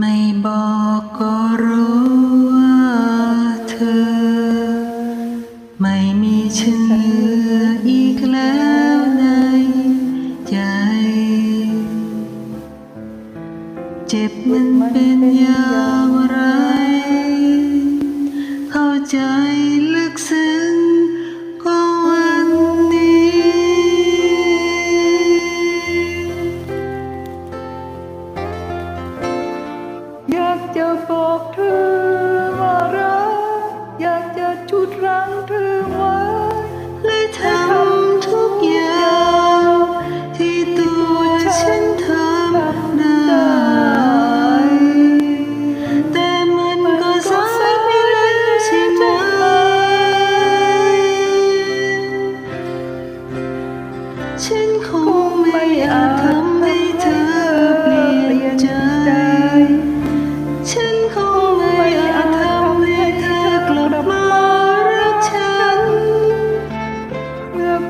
ไม่บอกก็รู้ว่าเธอ ไม่มีฉันเหลืออีกแล้วในใจ เจ็บมันเป็น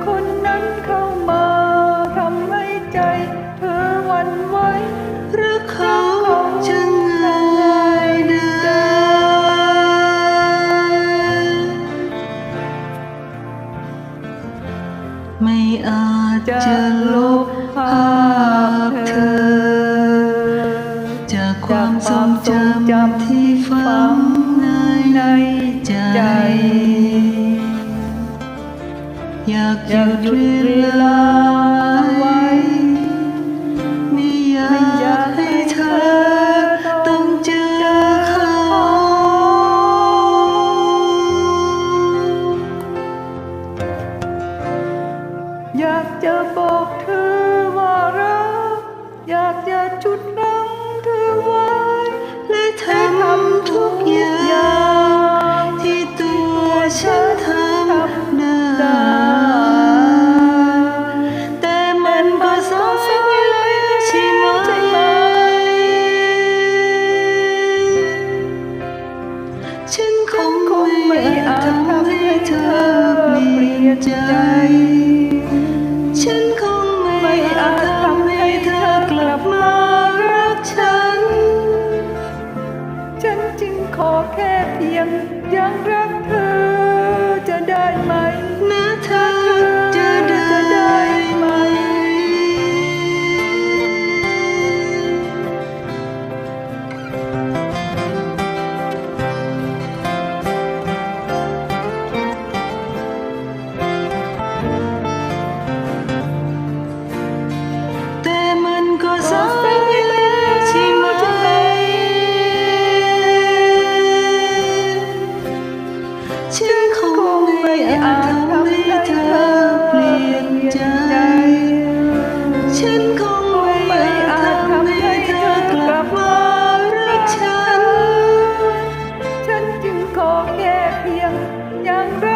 คนนั้นเข้ามาทำให้ใจเธอหวั่นไหวรักเขาจะง่ายได้ไม่อาจจะลบภาพเธอ จากความทรงจำที่ฝังในใจากหอยายุกดหยุดเวลาไว้ไว้ไม่อยากให้เธอต้องเจอเขาอยากจะบอกเธอว่ารักอยากจะชุดรั้งเธอไว้ ไม่อาจทำให้เธอเปลี่ยนใจ ฉันคงไม่อาจให้เธอกลับมารักฉัน ฉันจึงขอแค่เพียงอย่างไร